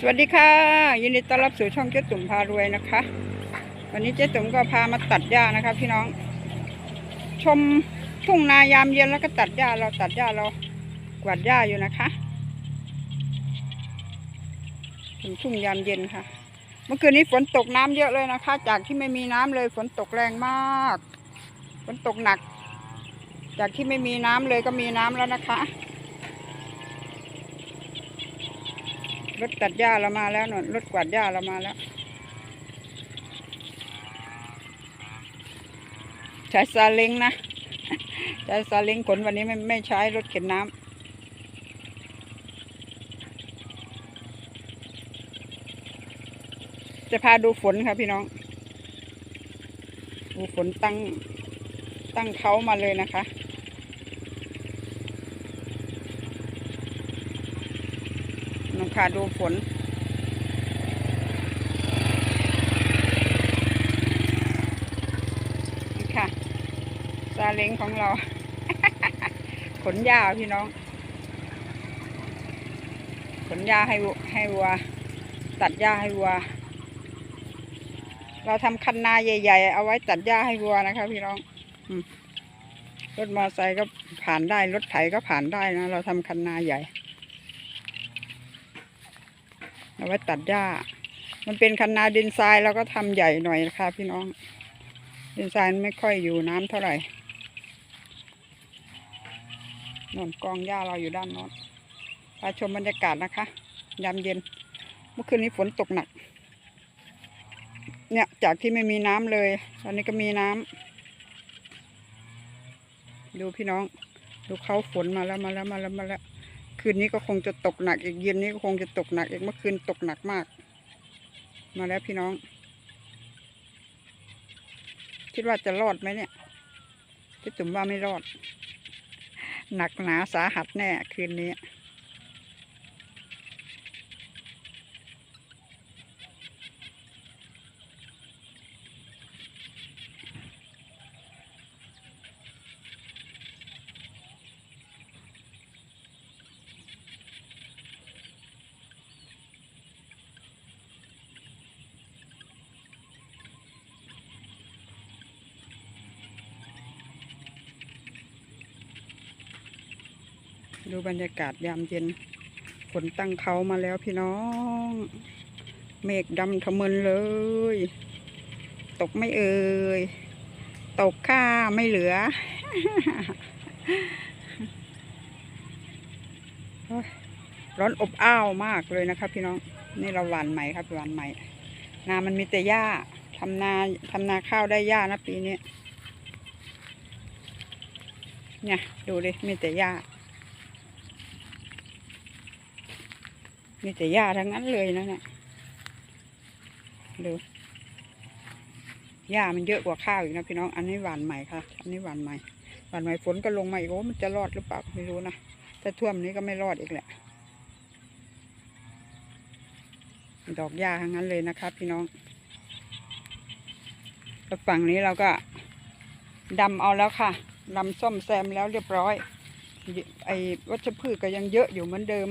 สวัสดีค่ะ ยินดีต้อนรับสู่ช่องเจ๊ตุ่มพารวยนะคะ วันนี้เจ๊ตุ่มก็พามาตัดหญ้านะคะ พี่น้อง ชมทุ่งนายามเย็นแล้วก็ตัดหญ้าเราตัดหญ้าเรากวาดหญ้าอยู่นะคะถึงทุ่งยามเย็นค่ะ เมื่อคืนนี้ฝนตกน้ำเยอะเลยนะคะ จากที่ไม่มีน้ำเลยฝนตกแรงมากฝนตกหนัก จากที่ไม่มีน้ำเลยก็มีน้ำแล้วนะคะ รถตัดหญ้าเรามาแล้วนนรถกวาดหญ้าเรามาแล้ว ใช้ซาเล้งนะ ใช้ซาเล้งขนวันนี้ไม่ไม่ใช้รถเข็นน้ำจะพาดูฝนค่ะพี่น้อง ดูฝนตั้งตั้งเขามาเลยนะคะ น้องค่ะดูฝน นี่ค่ะ ซาเล้งของเรา ขนหญ้าพี่น้อง ขนหญ้าให้วัวให้วัว ตัดหญ้าให้วัว เราทำคันนาใหญ่ ๆ เอาไว้ตัดหญ้าให้วัวนะคะพี่น้องรถมอเตอร์ไซค์ก็ผ่านได้ รถไถก็ผ่านได้นะ เราทำคันนาใหญ่ เอาไว้ตัดหญ้า มันเป็นคันนาดินทรายเราก็ทำใหญ่หน่อยนะคะพี่น้อง ดินทรายไม่ค่อยอยู่น้ำเท่าไหร่นนกองหญ้าเราอยู่ด้านโน้นพาชมบรรยากาศนะคะ ยามเย็น เมื่อคืนนี้ฝนตกหนัก เนี่ยจากที่ไม่มีน้ำเลย ตอนนี้ก็มีน้ำดูพี่น้อง ดูเขาฝนมาแล้วมาแล้วมาแล้วมาแล้ว คืนนี้ก็คงจะตกหนักอีกเย็นนี้ก็คงจะตกหนักอีกเมื่อคืนตกหนักมาก มาแล้วพี่น้อง คิดว่าจะรอดไหมเนี่ยพี่จุ๋มว่าไม่รอด หนักหนาสาหัสแน่คืนนี้ ดูบรรยากาศยามเย็นฝนตั้งเขามาแล้วพี่น้อง เมฆดำทะมึนเลย ตกไม่เอ่ยตกค่าไม่เหลือร้อนอบอ้าวมากเลยนะครับพี่น้อง นี่เราหวานใหม่ครับหวานใหม่ นามันมีแต่หญ้าทำนาทำนาข้าวได้หญ้านะปีนี้เนี่ยดูดิมีแต่หญ้า มีแต่หญ้าทั้งนั้นเลยนะเนี่ยดูหญ้ามันเยอะกว่าข้าวอีกนะพี่น้อง อันนี้หวานใหม่ค่ะ อันนี้หวานใหม่ หวานใหม่ฝนก็ลงมาอีก โอ้ มันจะรอดหรือเปล่าไม่รู้นะถ้าท่วมนี้ก็ไม่รอดอีกแหละ ดอกหญ้าทั้งนั้นเลยนะครับพี่น้องแล้วฝั่งนี้เราก็ดำเอาแล้วค่ะดำส้มแซมแล้วเรียบร้อย ไอ้วัชพืชก็ยังเยอะอยู่เหมือนเดิม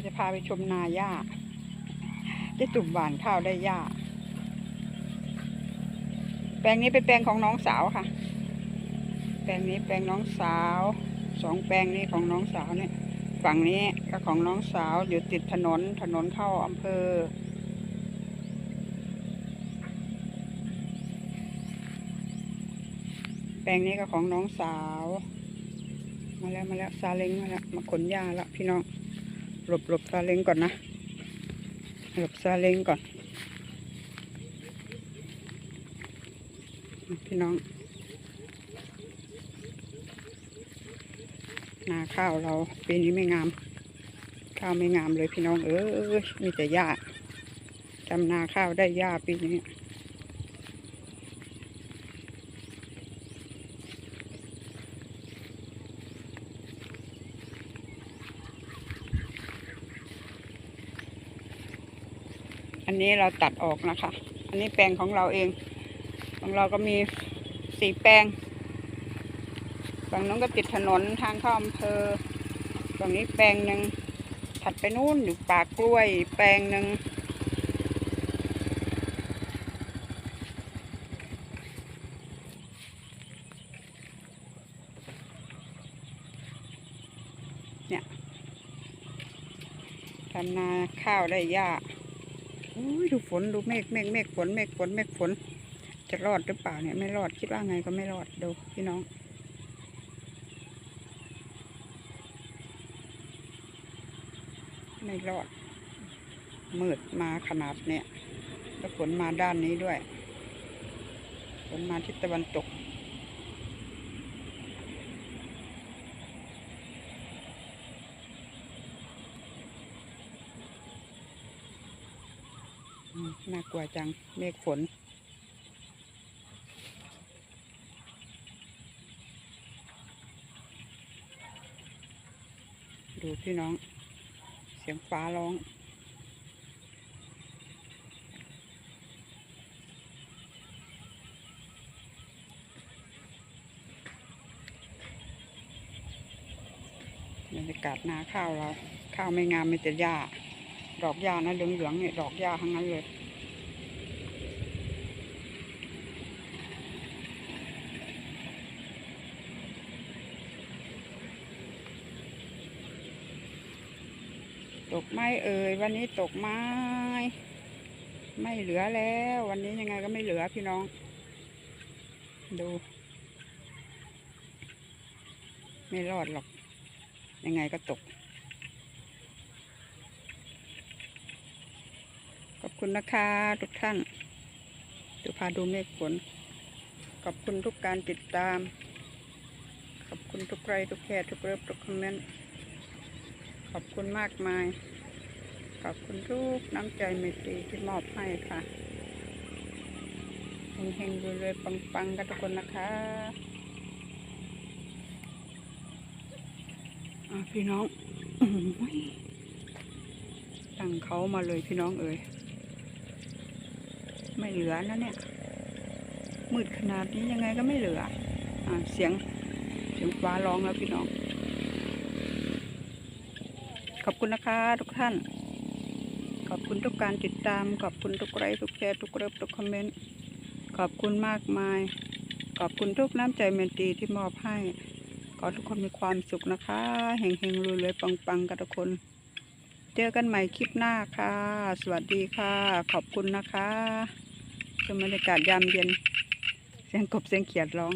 เดี๋ยวจะพาไปชมนาหญ้าได้ตุ่มหวานข้าวได้หญ้า แปลงนี้เป็นแปลงของน้องสาวค่ะ แปลงนี้แปลงน้องสาว สองแปลงนี้ของน้องสาวเนี่ยฝั่งนี้ก็ของน้องสาวอยู่ติดถนนถนนเข้าอำเภอ แปลงนี้ก็ของน้องสาว มาแล้วมาแล้วซาเล้งมาแล้วมาขนหญ้าแล้วพี่น้อง หลบหลบซาเล้งก่อนนะ หลบซาเล้งก่อน พี่น้อง นาข้าวเราปีนี้ไม่งาม ข้าวไม่งามเลยพี่น้อง เอ้ยมีแต่หญ้าจำนาข้าวได้หญ้าปีนี้ อันนี้เราตัดออกนะคะ อันนี้แปลงของเราเอง ของเราก็มีสี่แปลงฝั่งนู้นก็ติดถนนทางเข้าอำเภอฝั่งนี้แปลงหนึ่งถัดไปนู้นอยู่ป่ากล้วย แปลงหนึ่งเนี่ยทำนาข้าวได้หญ้า อุ้ยดูฝนดูเมฆเมฆเมฆฝนเมฆฝนเมฆฝน จะรอดหรือเปล่าเนี่ยไม่รอดคิดว่าไงก็ไม่รอดดูพี่น้อง ไม่รอดมืดมาขนาดเนี้ยแล้วฝนมาด้านนี้ด้วยฝนมาทิศตะวันตก น่ากลัวจัง เมฆฝน ดูพี่น้อง เสียงฟ้าร้องบรรยากาศนาข้าวเรา ข้าวไม่งามมีแต่หญ้า ดอกหญ้านะเหลืองๆเนี่ยดอกหญ้าทั้งนั้นเลย ตกไม้เอ่ยวันนี้ตกไม้ ไม่เหลือแล้ว วันนี้ยังไงก็ไม่เหลือพี่น้อง ดู ไม่รอดหรอก ยังไงก็ตก ขอบ คุณนะคะทุกท่านดูพาดูเมฆฝนขอบคุณทุกการติดตาม ขอบคุณทุกไลค์ทุกแชร์ทุกเลิฟทุกคอมเมนต์ขอบคุณมากมาย ขอบคุณทุกน้ำใจเมตตรีที่มอบให้ค่ะเฮงๆรวยๆปังๆกันทุกคนนะคะพี่น้องตั้งเขามาเลยพี่น้องเอ๋ย ไม่เหลือนะเนี่ย มืดขนาดนี้ยังไงก็ไม่เหลืออะเสียงเสียงฟ้าร้องแล้วพี่น้อง ขอบคุณนะคะทุกท่าน ขอบคุณทุกการติดตาม ขอบคุณทุกไลค์ทุกแชร์ทุกเลิฟทุกคอมเมนต์ ขอบคุณมากมาย ขอบคุณทุกน้ำใจเมตตรีที่มอบให้ ขอทุกคนมีความสุขนะคะเฮงเฮงรวยรวยปังปังกันทุกคนเจอกันใหม่คลิปหน้าค่ะ สวัสดีค่ะ ขอบคุณนะคะ ชมบรรยากาศยามเย็น เสียงกบเสียงเขียดร้อง